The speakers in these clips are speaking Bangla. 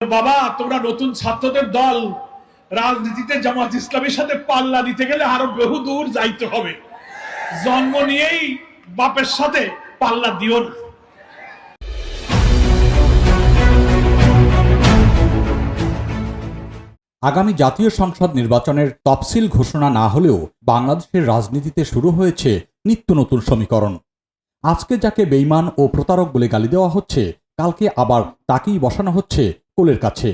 বাবা, তোমরা নতুন ছাত্রদের দল। রাজনীতিতে জামাত ইসলামের সাথে পাল্লা দিতে গেলে আরও বহু দূর যাইতে হবে। জন্ম নিয়েই বাপের সাথে পাল্লা দিও না। আগামী জাতীয় সংসদ নির্বাচনের তফসিল ঘোষণা না হলেও বাংলাদেশের রাজনীতিতে শুরু হয়েছে নিত্য নতুন সমীকরণ। আজকে যাকে বেইমান ও প্রতারক বলে গালি দেওয়া হচ্ছে, কালকে আবার তাকেই বসানো হচ্ছে কোলের কাছে।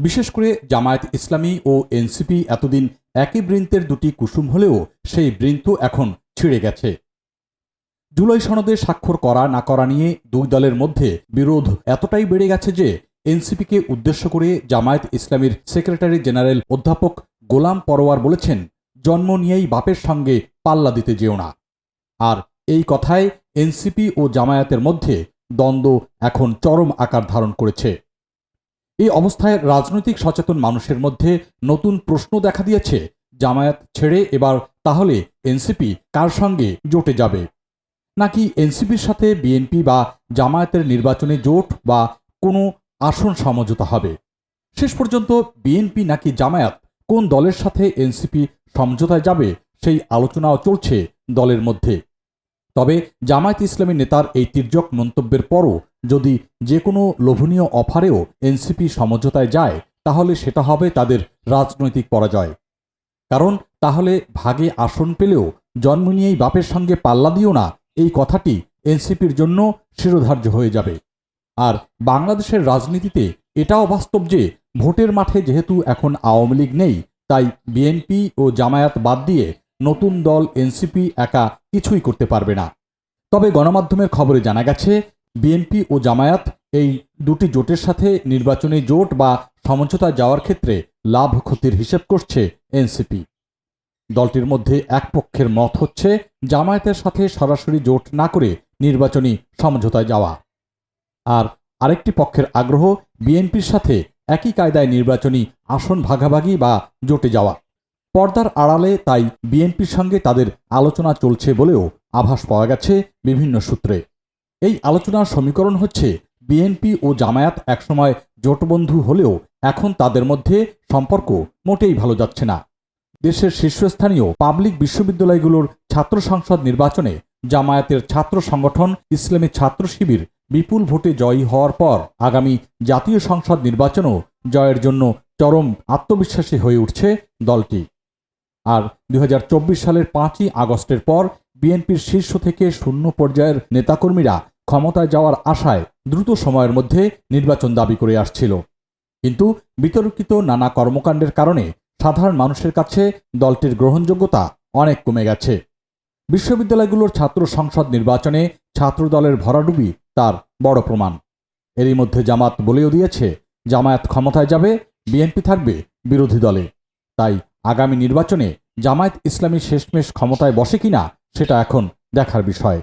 বিশেষ করে জামায়াত ইসলামী ও এনসিপি এতদিন একই বৃন্তের দুটি কুসুম হলেও সেই বৃন্ত এখন ছিঁড়ে গেছে। জুলাই সনদে স্বাক্ষর করা না করা নিয়ে দুই দলের মধ্যে বিরোধ এতটাই বেড়ে গেছে যে এনসিপিকে উদ্দেশ্য করে জামায়াত ইসলামীর সেক্রেটারি জেনারেল অধ্যাপক গোলাম পরোয়ার বলেছেন, জন্ম নিয়েই বাপের সঙ্গে পাল্লা দিতে যেও না। আর এই কথায় এনসিপি ও জামায়াতের মধ্যে দ্বন্দ্ব এখন চরম আকার ধারণ করেছে। এই অবস্থায় রাজনৈতিক সচেতন মানুষের মধ্যে নতুন প্রশ্ন দেখা দিয়েছে। জামায়াত ছেড়ে এবার তাহলে এনসিপি কার সঙ্গে জোটে যাবে? নাকি এনসিপির সাথে বিএনপি বা জামায়াতের নির্বাচনে জোট বা কোনো আসন সমঝোতা হবে? শেষ পর্যন্ত বিএনপি নাকি জামায়াত কোন দলের সাথে এনসিপি সমঝোতায় যাবে সেই আলোচনাও চলছে দলের মধ্যে। তবে জামায়াত ইসলামী নেতার এই তির্যক মন্তব্যের পরও যদি যে কোনো লোভনীয় অফারেও এনসিপি সমঝোতায় যায়, তাহলে সেটা হবে তাদের রাজনৈতিক পরাজয়। কারণ তাহলে ভাগে আসন পেলেও জন্ম নিয়েই বাপের সঙ্গে পাল্লা দিও না, এই কথাটি এনসিপির জন্য শিরোধার্য হয়ে যাবে। আর বাংলাদেশের রাজনীতিতে এটাও বাস্তব যে ভোটের মাঠে যেহেতু এখন আওয়ামী লীগ নেই, তাই বিএনপি ও জামায়াত বাদ দিয়ে নতুন দল এনসিপি একা কিছুই করতে পারবে না। তবে গণমাধ্যমের খবরে জানা গেছে বিএনপি ও জামায়াত এই দুটি জোটের সাথে নির্বাচনী জোট বা সমঝোতা যাওয়ার ক্ষেত্রে লাভ ক্ষতির হিসেব করছে এনসিপি দলটির মধ্যে এক পক্ষের মত হচ্ছে, জামায়াতের সাথে সরাসরি জোট না করে নির্বাচনী সমঝোতায় যাওয়া। আর আরেকটি পক্ষের আগ্রহ বিএনপির সাথে একই কায়দায় নির্বাচনী আসন ভাগাভাগি বা জোটে যাওয়া। পর্দার আড়ালে তাই বিএনপির সঙ্গে তাদের আলোচনা চলছে বলেও আভাস পাওয়া গেছে বিভিন্ন সূত্রে। এই আলোচনার সমীকরণ হচ্ছে, বিএনপি ও জামায়াত একসময় জোটবন্ধু হলেও এখন তাদের মধ্যে সম্পর্ক মোটেই ভালো যাচ্ছে না। দেশের শীর্ষস্থানীয় পাবলিক বিশ্ববিদ্যালয়গুলোর ছাত্র সংসদ নির্বাচনে জামায়াতের ছাত্র সংগঠন ইসলামী ছাত্র শিবির বিপুল ভোটে জয়ী হওয়ার পর আগামী জাতীয় সংসদ নির্বাচনও জয়ের জন্য চরম আত্মবিশ্বাসী হয়ে উঠছে দলটি। আর দু হাজার চব্বিশ সালের পাঁচই আগস্টের পর বিএনপির শীর্ষ থেকে শূন্য পর্যায়ের নেতাকর্মীরা ক্ষমতায় যাওয়ার আশায় দ্রুত সময়ের মধ্যে নির্বাচন দাবি করে আসছিল। কিন্তু বিতর্কিত নানা কর্মকাণ্ডের কারণে সাধারণ মানুষের কাছে দলটির গ্রহণযোগ্যতা অনেক কমে গেছে। বিশ্ববিদ্যালয়গুলোর ছাত্র সংসদ নির্বাচনে ছাত্রদলের ভরাডুবি তার বড় প্রমাণ। এরই মধ্যে জামাত বলেও দিয়েছে, জামায়াত ক্ষমতায় যাবে, বিএনপি থাকবে বিরোধী দলে। তাই আগামী নির্বাচনে জামায়াত ইসলামী শেষমেশ ক্ষমতায় বসে কিনা সেটা এখন দেখার বিষয়।